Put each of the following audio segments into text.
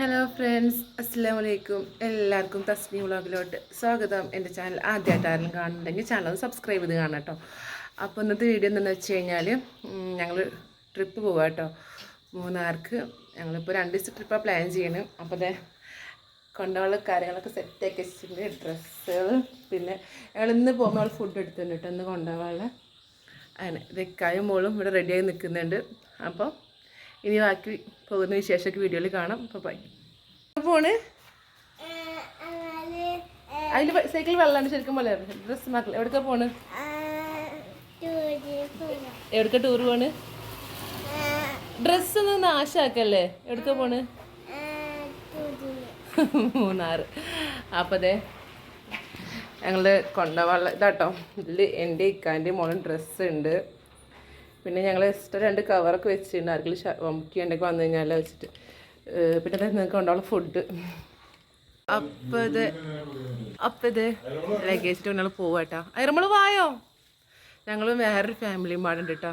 Hello friends അസ്സാം വലൈക്കും എല്ലാവർക്കും തസ്നി വ്ളോഗിലോട്ട് സ്വാഗതം. എന്റെ ചാനൽ ആദ്യമായിട്ട് ആരെങ്കിലും കാണുന്നുണ്ടെങ്കിൽ ചാനൽ ഒന്ന് സബ്സ്ക്രൈബ് ചെയ്ത് കാണാം കേട്ടോ. അപ്പോൾ ഇന്നത്തെ വീഡിയോ എന്താണെന്ന് വെച്ച് കഴിഞ്ഞാൽ ഞങ്ങൾ ട്രിപ്പ് പോവാം കേട്ടോ. മൂന്നാർക്ക് ഞങ്ങളിപ്പോൾ രണ്ട് ദിവസം ട്രിപ്പാണ് പ്ലാൻ ചെയ്യണം. അപ്പോൾ അതെ കൊണ്ടുള്ള കാര്യങ്ങളൊക്കെ സെറ്റാക്കി വെച്ചിട്ടുണ്ട്. ഡ്രസ്സുകൾ പിന്നെ ഞങ്ങൾ ഇന്ന് പോകുമ്പോൾ അവൾ ഫുഡ് എടുത്തിട്ടുണ്ട് കേട്ടോ. ഇന്ന് കൊണ്ടുപോകാനുള്ള അങ്ങനെ വെക്കായും മോളും ഇവിടെ റെഡിയായി നിൽക്കുന്നുണ്ട്. അപ്പോൾ ഇനി ബാക്കി പോകുന്ന വിശേഷമൊക്കെ വീഡിയോയിൽ കാണാം. അപ്പോൾ ബൈ പോണ്? അതിൽ സൈക്കിൾ വെള്ളമാണ് ശരിക്കും പോലെ ഡ്രസ് മക്കൾ എവിടേക്കാ പോണ്? എവിടേക്കാ ടൂർ പോണ്? ഡ്രസ്സ് ഒന്ന് നാശാക്കല്ലേ? എവിടേക്കാ പോണ്? മൂന്നാറ്. അപ്പൊ അതെ ഞങ്ങൾ കൊണ്ടുപോകാനുള്ള ഇതാട്ടോ. ഇതിൽ എന്റെ ഇക്കാന്റെ മോളും ഡ്രസ്സ് ഉണ്ട്. പിന്നെ ഞങ്ങൾ എക്സ്ട്രാ രണ്ട് കവറൊക്കെ വെച്ചിട്ടുണ്ട്. ആർക്കെങ്കിലും വമുക്കി ഉണ്ടെങ്കിൽ വന്നു കഴിഞ്ഞാൽ വെച്ചിട്ട്. പിന്നെ നിങ്ങൾക്ക് കൊണ്ടുള്ള ഫുഡ് അപ്പത് ഇത് ലഗേജ് ഞങ്ങൾ പോവാട്ടോ അയറമ്മൾ വായോ? ഞങ്ങൾ വേറൊരു ഫാമിലിയും പാടുണ്ട് കേട്ടോ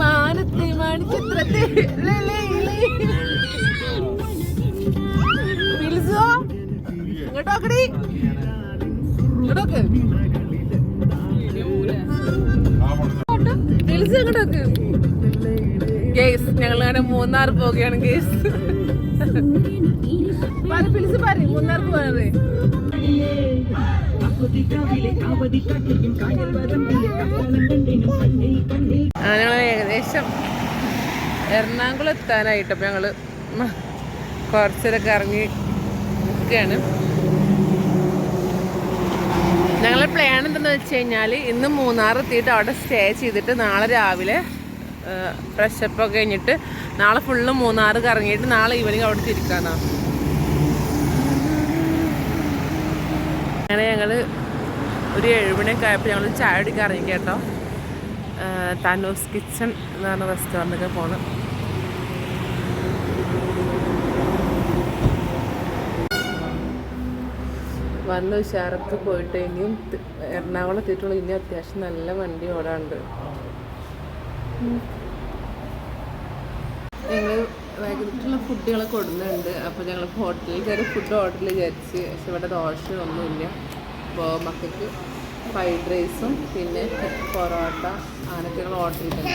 മാനത്തെ മാണിച്ചിത്രത്തെ വിളിച്ചോ? ഇങ്ങോട്ടോക്കടി ഇങ്ങോട്ടോക്ക് വിളിച്ചു ഇങ്ങോട്ടോക്ക് ഗേസ് ഞങ്ങൾ അങ്ങനെ മൂന്നാർ പോവുകയാണ് ഗേസ്. പിളിച്ച് പറ മൂന്നാർ പോയത് ഞങ്ങൾ ഏകദേശം എറണാകുളം എത്താനായിട്ട് അപ്പം ഞങ്ങൾ കുറച്ചേരൊക്കെ ഇറങ്ങി നിൽക്കുകയാണ് ഞങ്ങളുടെ പ്ലാൻ എന്തെന്ന് വെച്ച് കഴിഞ്ഞാൽ ഇന്ന് മൂന്നാർ എത്തിയിട്ട് അവിടെ സ്റ്റേ ചെയ്തിട്ട് നാളെ രാവിലെ ഫ്രഷപ്പൊക്കെ കഴിഞ്ഞിട്ട് നാളെ ഫുള്ള് മൂന്നാർ കറങ്ങിയിട്ട് നാളെ ഈവനിങ് അവിടെ തിരിക്കാനാണ് അങ്ങനെ ഞങ്ങൾ ഒരു ഏഴുമണിയൊക്കെ ആയപ്പോൾ ഞങ്ങൾ ചായ കുടിക്കാൻ ഇറങ്ങി കേട്ടോ. താനൂസ് കിച്ചൺ എന്ന് പറഞ്ഞ റെസ്റ്റോറന്റൊക്കെ പോകണം വന്ന് ഉഷാറത്ത് പോയിട്ട് ഇനിയും എറണാകുളം എത്തിയിട്ടുള്ള. ഇനി അത്യാവശ്യം നല്ല വണ്ടി ഓടാണ്ട് വൈകിട്ടുള്ള ഫുഡുകൾ കൊടുക്കുന്നുണ്ട് അപ്പോൾ ഞങ്ങൾ ഹോട്ടലിൽ കയറി ഫുഡ് ഓർഡർ വിചാരിച്ച്. പക്ഷെ ഇവിടെ ദോശയൊന്നുമില്ല അപ്പോൾ മക്കൾക്ക് ഫ്രൈഡ് റൈസും പിന്നെ പൊറോട്ട അങ്ങനെയൊക്കെ ഞങ്ങൾ ഓർഡർ ചെയ്തിട്ടുണ്ട്.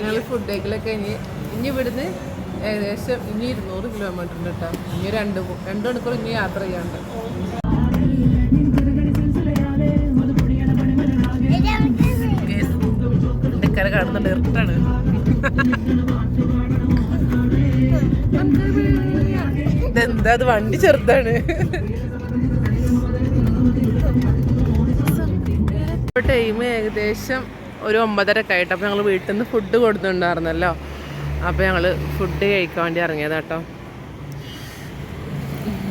ഞങ്ങൾ ഫുഡ് കഴിക്കലൊക്കെ ഇനി ഇനി ഇവിടുന്ന് ഏകദേശം ഇനി ഇരുന്നൂറ് കിലോമീറ്റർ ഉണ്ട് കേട്ടോ. ഇനി രണ്ട് രണ്ട് മണിക്കൂർ ഇനി യാത്ര ചെയ്യാണ്ട് ഇക്കര കാണുന്നുണ്ട് ഇർട്ടാണ് ഇതെന്താ അത് വണ്ടി ചെറുതാണ്. ടൈം ഏകദേശം ഒരു ഒമ്പതരക്കെ ആയിട്ട്. അപ്പോൾ ഞങ്ങൾ വീട്ടിൽ നിന്ന് ഫുഡ് കൊടുത്തിട്ടുണ്ടായിരുന്നല്ലോ. അപ്പോൾ ഞങ്ങൾ ഫുഡ് കഴിക്കാൻ വേണ്ടി ഇറങ്ങിയതാ കേട്ടോ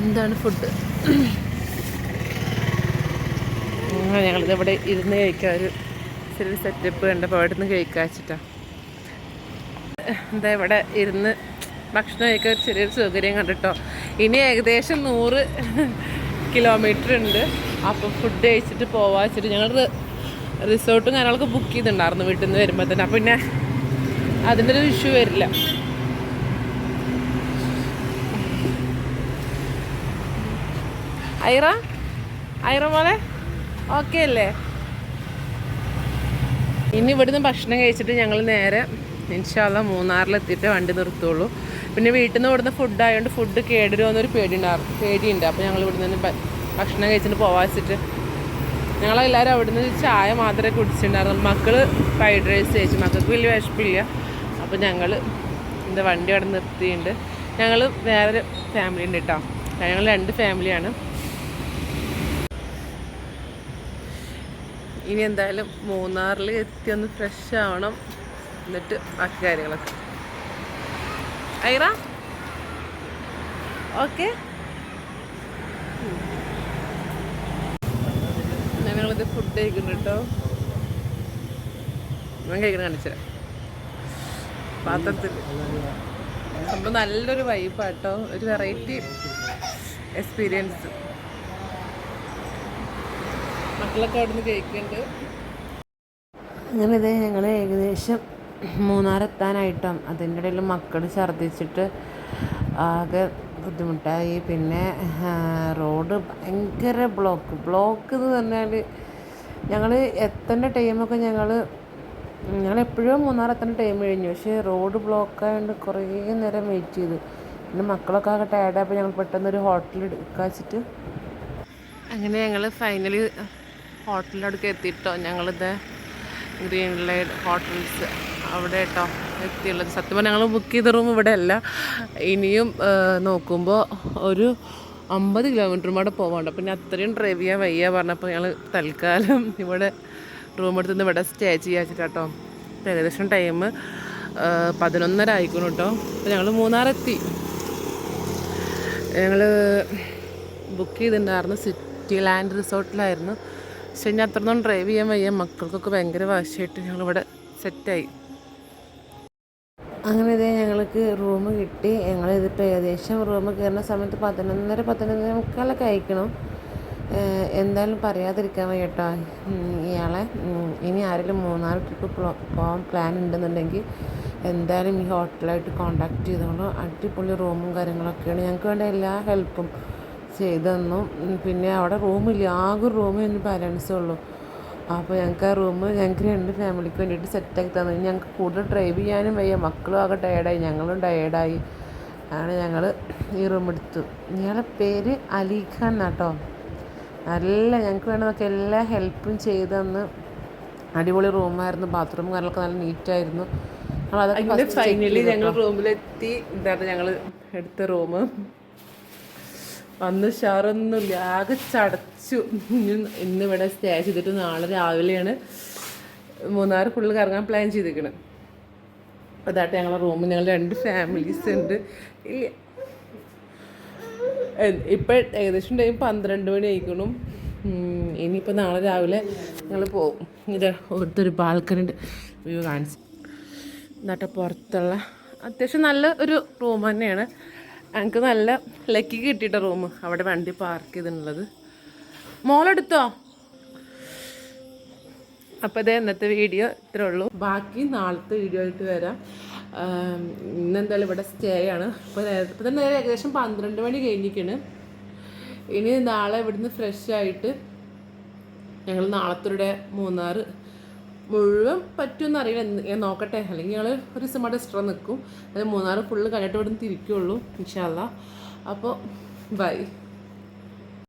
എന്താണ് ഫുഡ് ഞങ്ങളിത് ഇവിടെ ഇരുന്ന് കഴിക്കാൻ ഒരു ചെറിയ സെറ്റപ്പ് കണ്ടപ്പോൾ അവിടെ നിന്ന് കഴിക്കാൻ വെച്ചിട്ടാ എന്താ ഇവിടെ ഇരുന്ന് ഭക്ഷണം കഴിക്കാൻ ഒരു ചെറിയൊരു സൗകര്യം കണ്ടിട്ടോ. ഇനി ഏകദേശം നൂറ് കിലോമീറ്റർ ഉണ്ട്. അപ്പോൾ ഫുഡ് കഴിച്ചിട്ട് പോവാ വെച്ചിട്ട് ഞങ്ങൾ റിസോർട്ടും കാര്യങ്ങളൊക്കെ ബുക്ക് ചെയ്തിട്ടുണ്ടായിരുന്നു വീട്ടിൽ നിന്ന് വരുമ്പോൾ തന്നെ. അപ്പം പിന്നെ അതിന്റെ ഒരു ഇഷ്യൂ വരില്ല. ഐറ? ഐറ പോലെ ഓക്കെ അല്ലേ? ഇനി ഇവിടുന്ന് ഭക്ഷണം കഴിച്ചിട്ട് ഞങ്ങൾ നേരെ ഇൻഷാല്ല മൂന്നാറിലെത്തിയിട്ട് വണ്ടി നിർത്തുള്ളൂ. പിന്നെ വീട്ടിൽ നിന്ന് ഇവിടുന്ന് ഫുഡ് ആയതുകൊണ്ട് ഫുഡ് കേടുവരുമെന്നൊരു പേടിയുണ്ടായിരുന്നു പേടിയുണ്ട്. അപ്പോൾ ഞങ്ങൾ ഇവിടുന്ന് തന്നെ ഭക്ഷണം കഴിച്ചിട്ട് പോവാച്ചിട്ട് ഞങ്ങളെല്ലാവരും അവിടുന്ന് ചായ മാത്രമേ കുടിച്ചിട്ടുണ്ടായിരുന്നു മക്കൾ ഫ്രൈഡ് റൈസ് കഴിച്ചു. മക്കൾക്ക് വലിയ വിശപ്പില്ല. അപ്പോൾ ഞങ്ങൾ എന്താ വണ്ടി അവിടെ നിർത്തിയിട്ടുണ്ട് ഞങ്ങൾ വേറൊരു ഫാമിലി ഉണ്ട് കേട്ടോ ഞങ്ങൾ രണ്ട് ഫാമിലിയാണ് ഇനി എന്തായാലും മൂന്നാറിൽ എത്തി ഒന്ന് ഫ്രഷ് ആവണം. എന്നിട്ട് ബാക്കി കാര്യങ്ങളൊക്കെ. ഐറ? ഓക്കെ. ഞങ്ങളിത് ഫുഡ് കഴിക്കുന്നു കേട്ടോ. ഞാൻ കഴിക്കണ കാണിച്ചു പാത്രത്തിൽ. നമ്മൾ നല്ലൊരു വൈബാട്ടോ ഒരു വെറൈറ്റി എക്സ്പീരിയൻസ് മക്കളൊക്കെ അവിടുന്ന് കഴിക്കുന്നുണ്ട് അങ്ങനെ ഇത് ഞങ്ങൾ ഏകദേശം മൂന്നാറെത്താനായിട്ടും അതിന്റെ ഇടയിൽ മക്കൾ ഛർദ്ദിച്ചിട്ട് ആകെ ബുദ്ധിമുട്ടായി. പിന്നെ റോഡ് ഭയങ്കര ബ്ലോക്ക്. ബ്ലോക്ക് എന്ന് പറഞ്ഞാൽ ഞങ്ങൾ എത്തേണ്ട ടൈമൊക്കെ ഞങ്ങൾ ഞങ്ങൾ എപ്പോഴും മൂന്നാർ എത്തേണ്ട ടൈം കഴിഞ്ഞു. പക്ഷേ റോഡ് ബ്ലോക്ക് ആയതുകൊണ്ട് കുറേ നേരം വെയിറ്റ് ചെയ്തു. പിന്നെ മക്കളൊക്കെ ആകെ ടയർഡായപ്പോൾ ഞങ്ങൾ പെട്ടെന്ന് ഒരു ഹോട്ടൽ എടുക്കവച്ചിട്ട് അങ്ങനെ ഞങ്ങൾ ഫൈനലി ഹോട്ടലിന്റെ അടുക്ക് എത്തിയിട്ടോ? ഞങ്ങളിത് ഗ്രീൻ ലൈറ്റ് ഹോട്ടൽസ് അവിടെ കേട്ടോ എത്തിയുള്ളത്. സത്യം പറഞ്ഞാൽ ഞങ്ങൾ ബുക്ക് ചെയ്ത റൂം ഇവിടെ അല്ല ഇനിയും നോക്കുമ്പോൾ ഒരു അമ്പത് കിലോമീറ്ററും കൂടെ പോകാണ്ട് പിന്നെ അത്രയും ഡ്രൈവ് ചെയ്യാൻ വയ്യ പറഞ്ഞപ്പോൾ ഞങ്ങൾ തൽക്കാലം ഇവിടെ റൂം എടുത്തുനിന്ന് ഇവിടെ സ്റ്റേ ചെയ്യാൻ വെച്ചിട്ടാട്ടോ ഏകദേശം ടൈം പതിനൊന്നര ആയിക്കണം കേട്ടോ അപ്പോൾ ഞങ്ങൾ മൂന്നാറെത്തി. ഞങ്ങൾ ബുക്ക് ചെയ്തിട്ടുണ്ടായിരുന്നു സിറ്റി ലാൻഡ് റിസോർട്ടിലായിരുന്നു. പക്ഷെ ഞാൻ അത്രയൊന്നും ഡ്രൈവ് ചെയ്യാൻ വയ്യ. മക്കൾക്കൊക്കെ ഭയങ്കര വാശിയായിട്ട് ഞങ്ങളിവിടെ സെറ്റായി അങ്ങനെ ഇതേ ഞങ്ങൾക്ക് റൂം കിട്ടി. ഞങ്ങൾ ഇതിപ്പോൾ ഏകദേശം റൂം കയറുന്ന സമയത്ത് പതിനൊന്നര പതിനൊന്നര മുക്കാലൊക്കെ അയക്കണം എന്തായാലും പറയാതിരിക്കാൻ വയ്യ കേട്ടോ ഇയാളെ ഇനി ആരെങ്കിലും മൂന്നാൽ ട്രിപ്പ് പോകാൻ പ്ലാൻ ഉണ്ടെന്നുണ്ടെങ്കിൽ എന്തായാലും ഈ ഹോട്ടലായിട്ട് കോണ്ടാക്ട് ചെയ്തോളൂ. അടിപൊളി റൂമും കാര്യങ്ങളൊക്കെയാണ്. ഞങ്ങൾക്ക് വേണ്ട എല്ലാ ഹെൽപ്പും ചെയ്തു തന്നു പിന്നെ അവിടെ റൂമില്ല ആകെ റൂമേ ഇനി ബാലൻസേ ഉള്ളൂ. അപ്പോൾ ഞങ്ങൾക്ക് ആ റൂം ഞങ്ങൾക്ക് രണ്ട് ഫാമിലിക്ക് വേണ്ടിയിട്ട് സെറ്റാക്കി തന്നു. ഞങ്ങൾക്ക് കൂടുതൽ ഡ്രൈവ് ചെയ്യാനും വയ്യ. മക്കളും ആകെ ടയേർഡായി ഞങ്ങളും ടയേർഡായി അങ്ങനെ ഞങ്ങൾ ഈ റൂം എടുത്തു. ഞങ്ങളുടെ പേര് അലിഖാൻ എന്നാട്ടോ. നല്ല ഞങ്ങൾക്ക് വേണ്ടതൊക്കെ എല്ലാ ഹെൽപ്പും ചെയ്തു തന്ന്. അടിപൊളി റൂമായിരുന്നു ബാത്റൂം കാര്യങ്ങളൊക്കെ നല്ല നീറ്റായിരുന്നു ഫൈനലി ഞങ്ങൾ റൂമിലെത്തി ഇതാണ് ഞങ്ങൾ എടുത്ത റൂം അന്ന് ഷാറൊന്നുമില്ല ആകെ ചടച്ചു. ഇന്നിവിടെ സ്റ്റേ ചെയ്തിട്ട് നാളെ രാവിലെയാണ് മൂന്നാർ ഫുള്ള് കറങ്ങാൻ പ്ലാൻ ചെയ്തിരിക്കണം. അതാട്ടെ ഞങ്ങളുടെ റൂമിൽ ഞങ്ങൾ രണ്ട് ഫാമിലീസ് ഉണ്ട്. ഇപ്പം ഏകദേശം ടൈം പന്ത്രണ്ട് മണി ആയിക്കണം. ഇനിയിപ്പോൾ നാളെ രാവിലെ ഞങ്ങൾ പോകും ഇത് ഒരു ബാൽക്കണിന്റെ വ്യൂ കാണിച്ചു. എന്നിട്ട് പുറത്തുള്ള അത്യാവശ്യം നല്ല ഒരു റൂം തന്നെയാണ്. ഞങ്ങൾക്ക് നല്ല ലക്കി കിട്ടിയിട്ട റൂം. അവിടെ വണ്ടി പാർക്ക് ചെയ്തിട്ടുള്ളത്. മോളെടുത്തോ? അപ്പോൾ ഇതേ ഇന്നത്തെ വീഡിയോ ഇത്രേ ഉള്ളൂ. ബാക്കി നാളത്തെ വീഡിയോ ആയിട്ട് വരാം. ഇന്ന് ഇന്നെന്തായാലും ഇവിടെ സ്റ്റേ ആണ്. ഇപ്പോൾ ഇപ്പം തന്നെ ഏകദേശം പന്ത്രണ്ട് മണി കഴിഞ്ഞിരിക്കണ്. ഇനി നാളെ ഇവിടുന്ന് ഫ്രഷ് ആയിട്ട് ഞങ്ങൾ നാളത്തെ മൂന്നാർ മുഴുവൻ പറ്റുമെന്ന് അറിയില്ല. നോക്കട്ടെ. അല്ലെങ്കിൽ ഞങ്ങൾ ഒരു ദിവസം അവിടെ എക്സ്ട്രാ നിൽക്കും അത് മൂന്നാറ് ഫുള്ള് കഴിഞ്ഞിട്ട് നിന്ന് തിരിക്കുള്ളൂ ഇൻഷാല്ല അപ്പോൾ ബൈ